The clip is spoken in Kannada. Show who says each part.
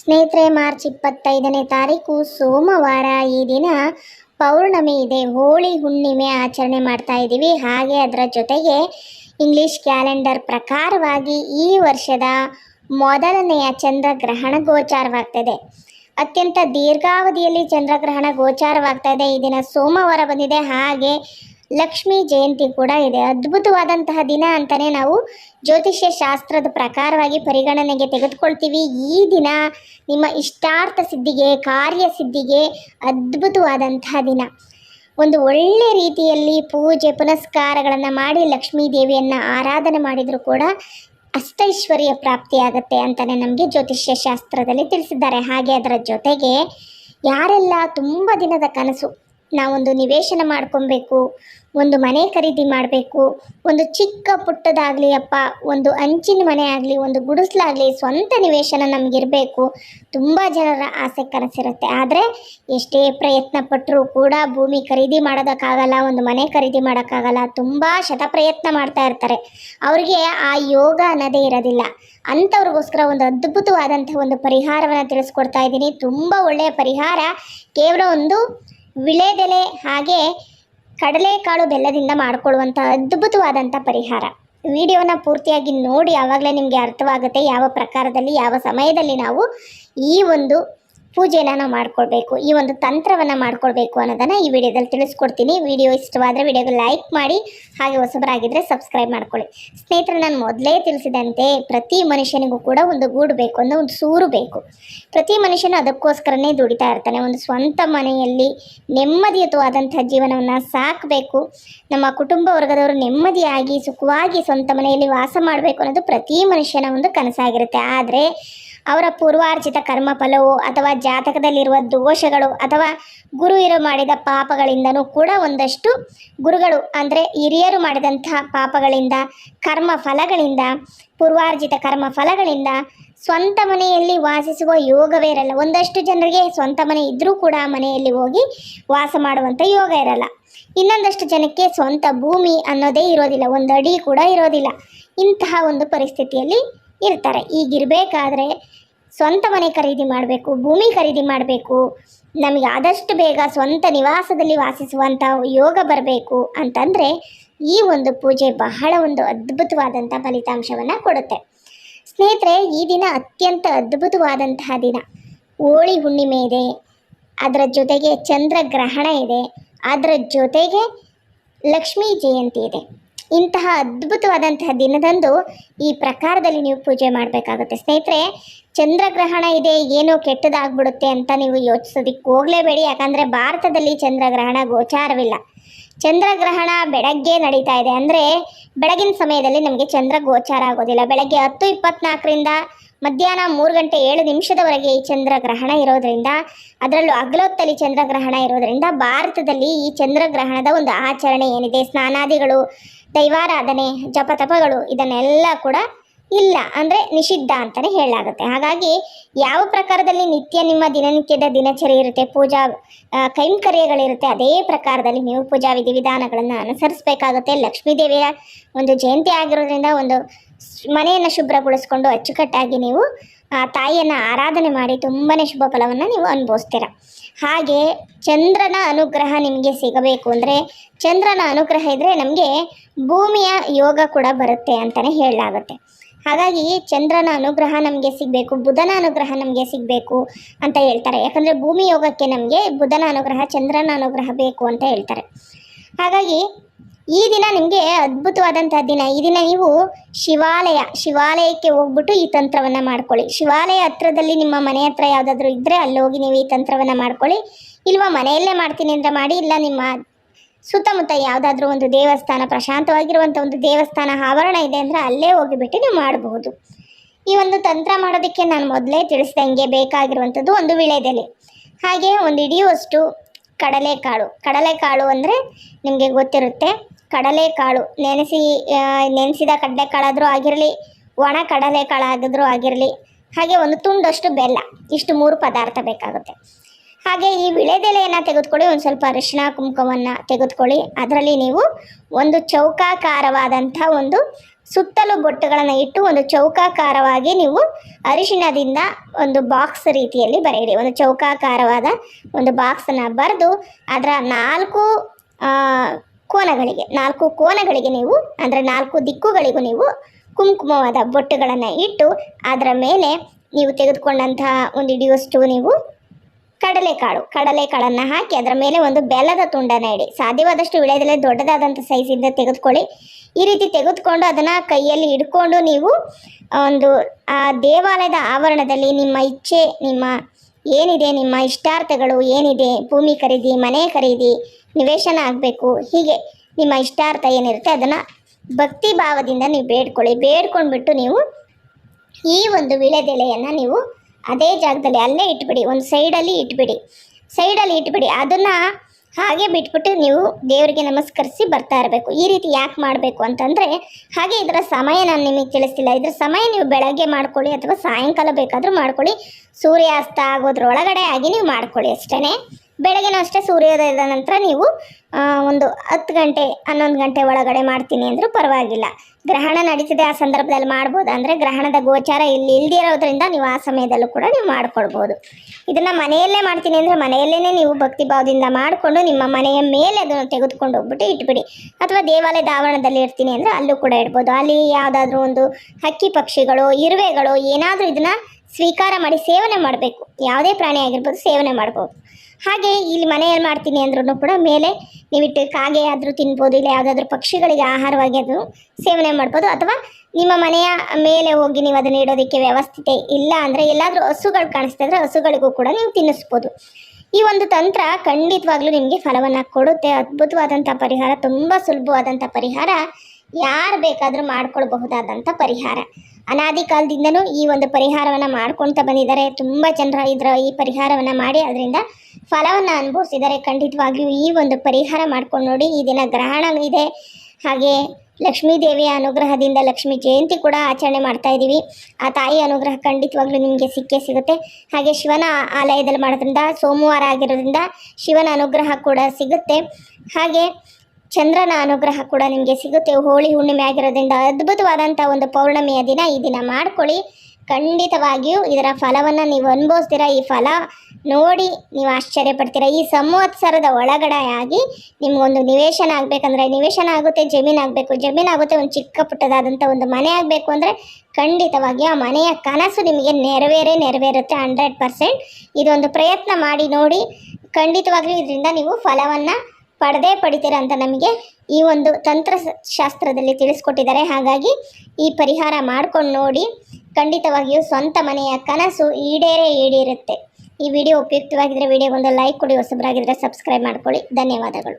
Speaker 1: ಸ್ನೇಹಿತರೆ, ಮಾರ್ಚ್ ಇಪ್ಪತ್ತೈದನೇ ತಾರೀಕು ಸೋಮವಾರ ಈ ದಿನ ಪೌರ್ಣಮಿ ಇದೆ. ಹೋಳಿ ಹುಣ್ಣಿಮೆ ಆಚರಣೆ ಮಾಡ್ತಾ ಇದ್ದೀವಿ. ಹಾಗೆ ಅದರ ಜೊತೆಗೆ ಇಂಗ್ಲಿಷ್ ಕ್ಯಾಲೆಂಡರ್ ಪ್ರಕಾರವಾಗಿ ಈ ವರ್ಷದ ಮೊದಲನೆಯ ಚಂದ್ರಗ್ರಹಣ ಗೋಚಾರವಾಗ್ತದೆ. ಅತ್ಯಂತ ದೀರ್ಘಾವಧಿಯಲ್ಲಿ ಚಂದ್ರಗ್ರಹಣ ಗೋಚಾರವಾಗ್ತಾ ಇದೆ. ಈ ದಿನ ಸೋಮವಾರ ಬಂದಿದೆ. ಹಾಗೆ ಲಕ್ಷ್ಮೀ ಜಯಂತಿ ಕೂಡ ಇದೆ. ಅದ್ಭುತವಾದಂತಹ ದಿನ ಅಂತಲೇ ನಾವು ಜ್ಯೋತಿಷ್ಯ ಶಾಸ್ತ್ರದ ಪ್ರಕಾರವಾಗಿ ಪರಿಗಣನೆಗೆ ತೆಗೆದುಕೊಳ್ತೀವಿ. ಈ ದಿನ ನಿಮ್ಮ ಇಷ್ಟಾರ್ಥ ಸಿದ್ಧಿಗೆ, ಕಾರ್ಯ ಸಿದ್ಧಿಗೆ ಅದ್ಭುತವಾದಂತಹ ದಿನ. ಒಂದು ಒಳ್ಳೆ ರೀತಿಯಲ್ಲಿ ಪೂಜೆ, ಪುನಸ್ಕಾರಗಳನ್ನು ಮಾಡಿ ಲಕ್ಷ್ಮೀ ದೇವಿಯನ್ನು ಆರಾಧನೆ ಮಾಡಿದರೂ ಕೂಡ ಅಷ್ಟೈಶ್ವರ್ಯ ಪ್ರಾಪ್ತಿಯಾಗತ್ತೆ ಅಂತಲೇ ನಮಗೆ ಜ್ಯೋತಿಷ್ಯ ಶಾಸ್ತ್ರದಲ್ಲಿ ತಿಳಿಸಿದ್ದಾರೆ. ಹಾಗೆ ಅದರ ಜೊತೆಗೆ ಯಾರೆಲ್ಲ ತುಂಬ ದಿನದ ಕನಸು ನಾವೊಂದು ನಿವೇಶನ ಮಾಡ್ಕೊಬೇಕು, ಒಂದು ಮನೆ ಖರೀದಿ ಮಾಡಬೇಕು, ಒಂದು ಚಿಕ್ಕ ಪುಟ್ಟದಾಗಲಿ ಅಪ್ಪ, ಒಂದು ಅಂಚಿನ ಮನೆ ಆಗಲಿ, ಒಂದು ಗುಡಿಸ್ಲಾಗಲಿ ಸ್ವಂತ ನಿವೇಶನ ನಮಗಿರಬೇಕು. ತುಂಬ ಜನರ ಆಸೆ ಕನಸಿರುತ್ತೆ. ಆದರೆ ಎಷ್ಟೇ ಪ್ರಯತ್ನ ಪಟ್ಟರೂ ಕೂಡ ಭೂಮಿ ಖರೀದಿ ಮಾಡೋದಕ್ಕಾಗಲ್ಲ, ಒಂದು ಮನೆ ಖರೀದಿ ಮಾಡೋಕ್ಕಾಗಲ್ಲ, ತುಂಬ ಶತ ಪ್ರಯತ್ನ ಮಾಡ್ತಾ ಇರ್ತಾರೆ. ಅವರಿಗೆ ಆ ಯೋಗ ಅನ್ನೋದೇ ಇರೋದಿಲ್ಲ. ಅಂಥವ್ರಿಗೋಸ್ಕರ ಒಂದು ಅದ್ಭುತವಾದಂಥ ಒಂದು ಪರಿಹಾರವನ್ನು ತಿಳಿಸ್ಕೊಡ್ತಾ ಇದ್ದೀನಿ. ತುಂಬ ಒಳ್ಳೆಯ ಪರಿಹಾರ. ಕೇವಲ ಒಂದು ವಿಳೆದೆಲೆ ಹಾಗೆ ಕಡಲೆಕಾಳು ಬೆಲ್ಲದಿಂದ ಮಾಡಿಕೊಳ್ಳುವಂಥ ಅದ್ಭುತವಾದಂಥ ಪರಿಹಾರ. ವಿಡಿಯೋನ ಪೂರ್ತಿಯಾಗಿ ನೋಡಿ, ಆವಾಗಲೇ ನಿಮಗೆ ಅರ್ಥವಾಗುತ್ತೆ ಯಾವ ಪ್ರಕಾರದಲ್ಲಿ, ಯಾವ ಸಮಯದಲ್ಲಿ ನಾವು ಈ ಒಂದು ಪೂಜೆನ ನಾವು ಮಾಡ್ಕೊಳ್ಬೇಕು, ಈ ಒಂದು ತಂತ್ರವನ್ನು ಮಾಡ್ಕೊಳ್ಬೇಕು ಅನ್ನೋದನ್ನು ಈ ವಿಡಿಯೋದಲ್ಲಿ ತಿಳಿಸ್ಕೊಡ್ತೀನಿ. ವಿಡಿಯೋ ಇಷ್ಟವಾದರೆ ವಿಡಿಯೋಗೆ ಲೈಕ್ ಮಾಡಿ, ಹಾಗೆ ಹೊಸಬರಾಗಿದ್ದರೆ ಸಬ್ಸ್ಕ್ರೈಬ್ ಮಾಡ್ಕೊಳ್ಳಿ. ಸ್ನೇಹಿತರೆ, ನಾನು ಮೊದಲೇ ತಿಳಿಸಿದಂತೆ ಪ್ರತಿ ಮನುಷ್ಯನಿಗೂ ಕೂಡ ಒಂದು ಗೂಡು ಬೇಕು, ಅಂದರೆ ಒಂದು ಸೂರು ಬೇಕು. ಪ್ರತಿ ಮನುಷ್ಯನು ಅದಕ್ಕೋಸ್ಕರನೇ ದುಡಿತಾ ಇರ್ತಾನೆ. ಒಂದು ಸ್ವಂತ ಮನೆಯಲ್ಲಿ ನೆಮ್ಮದಿಯುತವಾದಂಥ ಜೀವನವನ್ನು ಸಾಕಬೇಕು. ನಮ್ಮ ಕುಟುಂಬ ವರ್ಗದವರು ನೆಮ್ಮದಿಯಾಗಿ, ಸುಖವಾಗಿ ಸ್ವಂತ ಮನೆಯಲ್ಲಿ ವಾಸ ಮಾಡಬೇಕು ಅನ್ನೋದು ಪ್ರತಿ ಮನುಷ್ಯನ ಒಂದು ಕನಸಾಗಿರುತ್ತೆ. ಆದರೆ ಅವರ ಪೂರ್ವಾರ್ಜಿತ ಕರ್ಮಫಲವು ಅಥವಾ ಜಾತಕದಲ್ಲಿರುವ ದೋಷಗಳು ಅಥವಾ ಗುರು ಇರು ಮಾಡಿದ ಪಾಪಗಳಿಂದನೂ ಕೂಡ ಒಂದಷ್ಟು ಗುರುಗಳು, ಅಂದರೆ ಹಿರಿಯರು ಮಾಡಿದಂತಹ ಪಾಪಗಳಿಂದ ಕರ್ಮ ಫಲಗಳಿಂದ ಪೂರ್ವಾರ್ಜಿತ ಕರ್ಮ ಫಲಗಳಿಂದ ಸ್ವಂತ ಮನೆಯಲ್ಲಿ ವಾಸಿಸುವ ಯೋಗವೇ ಇರಲ್ಲ. ಒಂದಷ್ಟು ಜನರಿಗೆ ಸ್ವಂತ ಮನೆ ಇದ್ದರೂ ಕೂಡ ಮನೆಯಲ್ಲಿ ಹೋಗಿ ವಾಸ ಮಾಡುವಂಥ ಯೋಗ ಇರಲ್ಲ. ಇನ್ನೊಂದಷ್ಟು ಜನಕ್ಕೆ ಸ್ವಂತ ಭೂಮಿ ಅನ್ನೋದೇ ಇರೋದಿಲ್ಲ ಒಂದು ಅಡಿ ಕೂಡ ಇರೋದಿಲ್ಲ. ಇಂತಹ ಒಂದು ಪರಿಸ್ಥಿತಿಯಲ್ಲಿ ಇರ್ತಾರೆ. ಈಗಿರಬೇಕಾದ್ರೆ ಸ್ವಂತ ಮನೆ ಖರೀದಿ ಮಾಡಬೇಕು, ಭೂಮಿ ಖರೀದಿ ಮಾಡಬೇಕು, ನಮಗೆ ಆದಷ್ಟು ಬೇಗ ಸ್ವಂತ ನಿವಾಸದಲ್ಲಿ ವಾಸಿಸುವಂಥ ಯೋಗ ಬರಬೇಕು ಅಂತಂದರೆ ಈ ಒಂದು ಪೂಜೆ ಬಹಳ ಒಂದು ಅದ್ಭುತವಾದಂಥ ಫಲಿತಾಂಶವನ್ನು ಕೊಡುತ್ತೆ. ಸ್ನೇಹಿತರೆ, ಈ ದಿನ ಅತ್ಯಂತ ಅದ್ಭುತವಾದಂತಹ ದಿನ. ಹೋಳಿ ಹುಣ್ಣಿಮೆ ಇದೆ, ಅದರ ಜೊತೆಗೆ ಚಂದ್ರಗ್ರಹಣ ಇದೆ, ಅದರ ಜೊತೆಗೆ ಲಕ್ಷ್ಮೀ ಜಯಂತಿ ಇದೆ. ಇಂತಹ ಅದ್ಭುತವಾದಂತಹ ದಿನದಂದು ಈ ಪ್ರಕಾರದಲ್ಲಿ ನೀವು ಪೂಜೆ ಮಾಡಬೇಕಾಗುತ್ತೆ. ಸ್ನೇಹಿತರೆ ಚಂದ್ರಗ್ರಹಣ ಇದೆ, ಏನೋ ಕೆಟ್ಟದಾಗ್ಬಿಡುತ್ತೆ ಅಂತ ನೀವು ಯೋಚಿಸೋದಿಕ್ಕೆ ಹೋಗಲೇಬೇಡಿ. ಯಾಕಂದರೆ ಭಾರತದಲ್ಲಿ ಚಂದ್ರಗ್ರಹಣ ಗೋಚಾರವಿಲ್ಲ. ಚಂದ್ರಗ್ರಹಣ ಬೆಳಗ್ಗೆ ನಡೀತಾ ಇದೆ. ಅಂದರೆ ಬೆಳಗಿನ ಸಮಯದಲ್ಲಿ ನಮಗೆ ಚಂದ್ರ ಗೋಚಾರ ಆಗೋದಿಲ್ಲ. ಬೆಳಗ್ಗೆ ಹತ್ತು ಇಪ್ಪತ್ನಾಲ್ಕರಿಂದ ಮಧ್ಯಾಹ್ನ ಮೂರು ಗಂಟೆ ಏಳು ನಿಮಿಷದವರೆಗೆ ಈ ಚಂದ್ರಗ್ರಹಣ ಇರೋದರಿಂದ, ಅದರಲ್ಲೂ ಅಗಲೊತ್ತಲ್ಲಿ ಚಂದ್ರಗ್ರಹಣ ಇರೋದರಿಂದ ಭಾರತದಲ್ಲಿ ಈ ಚಂದ್ರಗ್ರಹಣದ ಒಂದು ಆಚರಣೆ ಏನಿದೆ? ಸ್ನಾನಾದಿಗಳು, ದೈವಾರಾಧನೆ, ಜಪತಪಗಳು, ಇದನ್ನೆಲ್ಲ ಕೂಡ ಇಲ್ಲ ಅಂದರೆ ನಿಷಿದ್ಧ ಅಂತಲೇ ಹೇಳಲಾಗುತ್ತೆ. ಹಾಗಾಗಿ ಯಾವ ಪ್ರಕಾರದಲ್ಲಿ ನಿತ್ಯ ನಿಮ್ಮ ದಿನನಿತ್ಯದ ದಿನಚರಿ ಇರುತ್ತೆ, ಪೂಜಾ ಕೈಂಕರ್ಯಗಳಿರುತ್ತೆ, ಅದೇ ಪ್ರಕಾರದಲ್ಲಿ ನೀವು ಪೂಜಾ ವಿಧಿವಿಧಾನಗಳನ್ನು ಅನುಸರಿಸಬೇಕಾಗುತ್ತೆ. ಲಕ್ಷ್ಮೀ ದೇವಿಯ ಒಂದು ಜಯಂತಿ ಆಗಿರೋದ್ರಿಂದ ಒಂದು ಮನೆಯನ್ನು ಶುಭ್ರಗೊಳಿಸ್ಕೊಂಡು ಅಚ್ಚುಕಟ್ಟಾಗಿ ನೀವು, ಆ, ತಾಯಿಯನ್ನು ಆರಾಧನೆ ಮಾಡಿ ತುಂಬಾ ಶುಭ ಫಲವನ್ನು ನೀವು ಅನುಭವಿಸ್ತೀರ. ಹಾಗೆ ಚಂದ್ರನ ಅನುಗ್ರಹ ನಿಮಗೆ ಸಿಗಬೇಕು ಅಂದರೆ ಚಂದ್ರನ ಅನುಗ್ರಹ ಇದ್ದರೆ ನಮಗೆ ಭೂಮಿಯ ಯೋಗ ಕೂಡ ಬರುತ್ತೆ ಅಂತಲೇ ಹೇಳಲಾಗುತ್ತೆ. ಹಾಗಾಗಿ ಚಂದ್ರನ ಅನುಗ್ರಹ ನಮಗೆ ಸಿಗಬೇಕು, ಬುಧನ ಅನುಗ್ರಹ ನಮಗೆ ಸಿಗಬೇಕು ಅಂತ ಹೇಳ್ತಾರೆ. ಯಾಕಂದರೆ ಭೂಮಿ ಯೋಗಕ್ಕೆ ನಮಗೆ ಬುಧನ ಅನುಗ್ರಹ, ಚಂದ್ರನ ಅನುಗ್ರಹ ಬೇಕು ಅಂತ ಹೇಳ್ತಾರೆ. ಹಾಗಾಗಿ ಈ ದಿನ ನಿಮಗೆ ಅದ್ಭುತವಾದಂಥ ದಿನ. ಈ ದಿನ ನೀವು ಶಿವಾಲಯ, ಶಿವಾಲಯಕ್ಕೆ ಹೋಗ್ಬಿಟ್ಟು ಈ ತಂತ್ರವನ್ನು ಮಾಡ್ಕೊಳ್ಳಿ. ಶಿವಾಲಯ ಹತ್ರದಲ್ಲಿ ನಿಮ್ಮ ಮನೆ ಹತ್ರ ಯಾವುದಾದ್ರೂ ಇದ್ದರೆ ಅಲ್ಲಿ ಹೋಗಿ ನೀವು ಈ ತಂತ್ರವನ್ನು ಮಾಡ್ಕೊಳ್ಳಿ. ಇಲ್ವಾ ಮನೆಯಲ್ಲೇ ಮಾಡ್ತೀನಿ ಅಂದರೆ ಮಾಡಿ, ಇಲ್ಲ ನಿಮ್ಮ ಸುತ್ತಮುತ್ತ ಯಾವುದಾದ್ರೂ ಒಂದು ದೇವಸ್ಥಾನ ಪ್ರಶಾಂತವಾಗಿರುವಂಥ ಒಂದು ದೇವಸ್ಥಾನ, ಆವರಣ ಇದೆ ಅಂದರೆ ಅಲ್ಲೇ ಹೋಗಿಬಿಟ್ಟು ನೀವು ಮಾಡಬಹುದು. ಈ ಒಂದು ತಂತ್ರ ಮಾಡೋದಕ್ಕೆ ನಾನು ಮೊದಲೇ ತಿಳಿಸ್ದಂಗೆ ಬೇಕಾಗಿರುವಂಥದ್ದು ಒಂದು ವಿಳೆದೆಲೆ ಹಾಗೆ ಒಂದು ಹಿಡಿಯುವಷ್ಟು ಕಡಲೆಕಾಳು. ಕಡಲೆಕಾಳು ಅಂದರೆ ನಿಮಗೆ ಗೊತ್ತಿರುತ್ತೆ, ಕಡಲೆಕಾಳು. ನೆನೆಸಿ ನೆನೆಸಿದ ಕಡಲೆಕಾಳಾದರೂ ಆಗಿರಲಿ, ಒಣ ಕಡಲೆಕಾಳು ಆಗಿದ್ರೂ ಆಗಿರಲಿ, ಹಾಗೆ ಒಂದು ತುಂಡಷ್ಟು ಬೆಲ್ಲ. ಇಷ್ಟು ಮೂರು ಪದಾರ್ಥ ಬೇಕಾಗುತ್ತೆ. ಹಾಗೆ ಈ ವಿಳೆದೆಲೆಯನ್ನು ತೆಗೆದುಕೊಳ್ಳಿ, ಒಂದು ಸ್ವಲ್ಪ ಅರಿಶಿಣ ಕುಂಕುಮವನ್ನು ತೆಗೆದುಕೊಳ್ಳಿ. ಅದರಲ್ಲಿ ನೀವು ಒಂದು ಚೌಕಾಕಾರವಾದಂಥ ಒಂದು ಸುತ್ತಲೂ ಬೊಟ್ಟುಗಳನ್ನು ಇಟ್ಟು ಒಂದು ಚೌಕಾಕಾರವಾಗಿ ನೀವು ಅರಿಶಿಣದಿಂದ ಒಂದು ಬಾಕ್ಸ್ ರೀತಿಯಲ್ಲಿ ಬರೆಯಿರಿ. ಒಂದು ಚೌಕಾಕಾರವಾದ ಒಂದು ಬಾಕ್ಸನ್ನು ಬರೆದು ಅದರ ನಾಲ್ಕು ಕೋನಗಳಿಗೆ ನಾಲ್ಕು ಕೋನಗಳಿಗೆ ನೀವು, ಅಂದರೆ ನಾಲ್ಕು ದಿಕ್ಕುಗಳಿಗೂ ನೀವು ಕುಂಕುಮವಾದ ಬೊಟ್ಟುಗಳನ್ನು ಇಟ್ಟು ಅದರ ಮೇಲೆ ನೀವು ತೆಗೆದುಕೊಂಡಂತಹ ಒಂದು ಹಿಡಿಯುವಷ್ಟು ನೀವು ಕಡಲೆಕಾಳು. ಕಡಲೆಕಾಳನ್ನು ಹಾಕಿ ಅದರ ಮೇಲೆ ಒಂದು ಬೆಲ್ಲದ ತುಂಡನ್ನು ಇಡಿ. ಸಾಧ್ಯವಾದಷ್ಟು ವಿಳೆದೆಲೆ ದೊಡ್ಡದಾದಂಥ ಸೈಜಿಂದ ತೆಗೆದುಕೊಳ್ಳಿ. ಈ ರೀತಿ ತೆಗೆದುಕೊಂಡು ಅದನ್ನು ಕೈಯಲ್ಲಿ ಹಿಡ್ಕೊಂಡು ನೀವು ಒಂದು, ಆ, ದೇವಾಲಯದ ಆವರಣದಲ್ಲಿ ನಿಮ್ಮ ಇಚ್ಛೆ, ನಿಮ್ಮ ಏನಿದೆ, ನಿಮ್ಮ ಇಷ್ಟಾರ್ಥಗಳು ಏನಿದೆ, ಭೂಮಿ ಖರೀದಿ, ಮನೆ ಖರೀದಿ, ನಿವೇಶನ ಆಗಬೇಕು, ಹೀಗೆ ನಿಮ್ಮ ಇಷ್ಟಾರ್ಥ ಏನಿರುತ್ತೆ ಅದನ್ನು ಭಕ್ತಿ ಭಾವದಿಂದ ನೀವು ಬೇಡ್ಕೊಳ್ಳಿ. ಬೇಡ್ಕೊಂಡ್ಬಿಟ್ಟು ನೀವು ಈ ಒಂದು ವಿಳೆದೆಲೆಯನ್ನು ನೀವು ಅದೇ ಜಾಗದಲ್ಲಿ ಅಲ್ಲೇ ಇಟ್ಬಿಡಿ, ಒಂದು ಸೈಡಲ್ಲಿ ಇಟ್ಬಿಡಿ. ಸೈಡಲ್ಲಿ ಇಟ್ಬಿಡಿ. ಅದನ್ನು ಹಾಗೆ ಬಿಟ್ಬಿಟ್ಟು ನೀವು ದೇವರಿಗೆ ನಮಸ್ಕರಿಸಿ ಬರ್ತಾ ಇರಬೇಕು. ಈ ರೀತಿ ಯಾಕೆ ಮಾಡಬೇಕು ಅಂತಂದರೆ, ಹಾಗೆ ಇದರ ಸಮಯ ನಾನು ನಿಮಗೆ ತಿಳಿಸ್ತಿಲ್ಲ. ಇದರ ಸಮಯ ನೀವು ಬೆಳಗ್ಗೆ ಮಾಡ್ಕೊಳ್ಳಿ ಅಥವಾ ಸಾಯಂಕಾಲ ಬೇಕಾದರೂ ಮಾಡ್ಕೊಳ್ಳಿ. ಸೂರ್ಯಾಸ್ತ ಆಗೋದ್ರೊಳಗಡೆ ಆಗಿ ನೀವು ಮಾಡ್ಕೊಳ್ಳಿ ಅಷ್ಟೇ ಬೆಳಗ್ಗೆನೂ ಅಷ್ಟೇ ಸೂರ್ಯೋದಯದ ನಂತರ ನೀವು ಒಂದು ಹತ್ತು ಗಂಟೆ, ಹನ್ನೊಂದು ಗಂಟೆ ಒಳಗಡೆ ಮಾಡ್ತೀನಿ ಅಂದರೂ ಪರವಾಗಿಲ್ಲ. ಗ್ರಹಣ ನಡೀತಿದೆ ಆ ಸಂದರ್ಭದಲ್ಲಿ ಮಾಡ್ಬೋದು ಅಂದರೆ ಗ್ರಹಣದ ಗೋಚಾರ ಇಲ್ಲಿ ಇರೋದ್ರಿಂದ ನೀವು ಆ ಸಮಯದಲ್ಲೂ ಕೂಡ ನೀವು ಮಾಡ್ಕೊಳ್ಬೋದು ಇದನ್ನು ಮನೆಯಲ್ಲೇ ಮಾಡ್ತೀನಿ ಅಂದರೆ ಮನೆಯಲ್ಲೇ ನೀವು ಭಕ್ತಿ ಭಾವದಿಂದ ಮಾಡಿಕೊಂಡು ನಿಮ್ಮ ಮನೆಯ ಮೇಲೆ ಅದನ್ನು ತೆಗೆದುಕೊಂಡು ಹೋಗ್ಬಿಟ್ಟು ಇಟ್ಬಿಡಿ. ಅಥವಾ ದೇವಾಲಯದ ಆವರಣದಲ್ಲಿ ಇರ್ತೀನಿ ಅಂದರೆ ಅಲ್ಲೂ ಕೂಡ ಇಡ್ಬೋದು. ಅಲ್ಲಿ ಯಾವುದಾದ್ರೂ ಒಂದು ಹಕ್ಕಿ ಪಕ್ಷಿಗಳು, ಇರುವೆಗಳು ಏನಾದರೂ ಇದನ್ನು ಸ್ವೀಕಾರ ಮಾಡಿ ಸೇವನೆ ಮಾಡಬೇಕು. ಯಾವುದೇ ಪ್ರಾಣಿ ಆಗಿರ್ಬೋದು ಸೇವನೆ ಮಾಡ್ಬೋದು. ಹಾಗೆ ಇಲ್ಲಿ ಮನೆಯಲ್ಲಿ ಮಾಡ್ತೀನಿ ಅಂದ್ರೂ ಕೂಡ ಮೇಲೆ ನೀವಿಟ್ಟು ಕಾಗೆ ಆದರೂ ತಿನ್ಬೋದು, ಇಲ್ಲ ಯಾವುದಾದ್ರೂ ಪಕ್ಷಿಗಳಿಗೆ ಆಹಾರವಾಗಿ ಅದನ್ನು ಸೇವನೆ ಮಾಡ್ಬೋದು. ಅಥವಾ ನಿಮ್ಮ ಮನೆಯ ಮೇಲೆ ಹೋಗಿ ನೀವು ಅದನ್ನು ಇಡೋದಕ್ಕೆ ವ್ಯವಸ್ಥಿತೆ ಇಲ್ಲ ಅಂದರೆ ಎಲ್ಲಾದರೂ ಹಸುಗಳು ಕಾಣಿಸ್ತಾ ಇದ್ರೆ ಹಸುಗಳಿಗೂ ಕೂಡ ನೀವು ತಿನ್ನಿಸ್ಬೋದು. ಈ ಒಂದು ತಂತ್ರ ಖಂಡಿತವಾಗ್ಲೂ ನಿಮಗೆ ಫಲವನ್ನು ಕೊಡುತ್ತೆ. ಅದ್ಭುತವಾದಂಥ ಪರಿಹಾರ, ತುಂಬ ಸುಲಭವಾದಂಥ ಪರಿಹಾರ. ಯಾರು ಬೇಕಾದರೂ ಮಾಡ್ಕೊಳ್ಬಹುದಾದಂಥ ಪರಿಹಾರ. ಅನಾದಿ ಕಾಲದಿಂದನೂ ಈ ಒಂದು ಪರಿಹಾರವನ್ನು ಮಾಡ್ಕೊಳ್ತಾ ಬಂದಿದ್ದಾರೆ. ತುಂಬ ಜನರ ಇದರ ಈ ಪರಿಹಾರವನ್ನು ಮಾಡಿ ಅದರಿಂದ ಫಲವನ್ನು ಅನುಭವಿಸಿದ್ದಾರೆ. ಖಂಡಿತವಾಗಿಯೂ ಈ ಒಂದು ಪರಿಹಾರ ಮಾಡ್ಕೊಂಡು ನೋಡಿ ಈ ದಿನ ಗ್ರಹಣ ಇದೆ. ಹಾಗೆ ಲಕ್ಷ್ಮೀ ದೇವಿಯ ಅನುಗ್ರಹದಿಂದ ಲಕ್ಷ್ಮೀ ಜಯಂತಿ ಕೂಡ ಆಚರಣೆ ಮಾಡ್ತಾ ಇದ್ದೀವಿ ಆ ತಾಯಿ ಅನುಗ್ರಹ ಖಂಡಿತವಾಗ್ಲೂ ನಿಮಗೆ ಸಿಕ್ಕೇ ಸಿಗುತ್ತೆ. ಹಾಗೆ ಶಿವನ ಆಲಯದಲ್ಲಿ ಮಾಡೋದ್ರಿಂದ, ಸೋಮವಾರ ಆಗಿರೋದ್ರಿಂದ ಶಿವನ ಅನುಗ್ರಹ ಕೂಡ ಸಿಗುತ್ತೆ. ಹಾಗೆ ಚಂದ್ರನ ಅನುಗ್ರಹ ಕೂಡ ನಿಮಗೆ ಸಿಗುತ್ತೆ. ಹೋಳಿ ಹುಣ್ಣಿಮೆ ಆಗಿರೋದ್ರಿಂದ ಅದ್ಭುತವಾದಂಥ ಒಂದು ಪೌರ್ಣಮಿಯ ದಿನ ಈ ದಿನ ಮಾಡ್ಕೊಳ್ಳಿ. ಖಂಡಿತವಾಗಿಯೂ ಇದರ ಫಲವನ್ನು ನೀವು ಅನುಭವಿಸ್ತೀರ? ಈ ಫಲ ನೋಡಿ ನೀವು ಆಶ್ಚರ್ಯ ಪಡ್ತೀರ ಈ ಸಂವತ್ಸರದ ಒಳಗಡೆ ಆಗಿ ನಿಮಗೊಂದು ನಿವೇಶನ ಆಗಬೇಕಂದ್ರೆ ನಿವೇಶನ ಆಗುತ್ತೆ, ಜಮೀನು ಆಗಬೇಕು. ಜಮೀನು ಆಗುತ್ತೆ ಒಂದು ಚಿಕ್ಕ ಪುಟ್ಟದಾದಂಥ ಒಂದು ಮನೆ ಆಗಬೇಕು ಅಂದರೆ ಖಂಡಿತವಾಗಿ ಆ ಮನೆಯ ಕನಸು ನಿಮಗೆ ನೆರವೇರೇ ನೆರವೇರುತ್ತೆ ಹಂಡ್ರೆಡ್ ಪರ್ಸೆಂಟ್. ಇದೊಂದು ಪ್ರಯತ್ನ ಮಾಡಿ ನೋಡಿ ಖಂಡಿತವಾಗಿಯೂ ಇದರಿಂದ ನೀವು ಫಲವನ್ನು ಪಡೆದೇ ಪಡಿತೀರ ಅಂತ ನಮಗೆ ಈ ಒಂದು ತಂತ್ರ ಶಾಸ್ತ್ರದಲ್ಲಿ ತಿಳಿಸ್ಕೊಟ್ಟಿದ್ದಾರೆ. ಹಾಗಾಗಿ ಈ ಪರಿಹಾರ ಮಾಡ್ಕೊಂಡು ನೋಡಿ, ಖಂಡಿತವಾಗಿಯೂ ಸ್ವಂತ ಮನೆಯ ಕನಸು ಈಡೇರೇ ಈಡೇರುತ್ತೆ. ಈ ವಿಡಿಯೋ ಉಪಯುಕ್ತವಾಗಿದ್ದರೆ ವಿಡಿಯೋಗೊಂದು ಲೈಕ್ ಕೊಡಿ ಹೊಸಬರಾಗಿದ್ದರೆ ಸಬ್ಸ್ಕ್ರೈಬ್ ಮಾಡ್ಕೊಳ್ಳಿ. ಧನ್ಯವಾದಗಳು.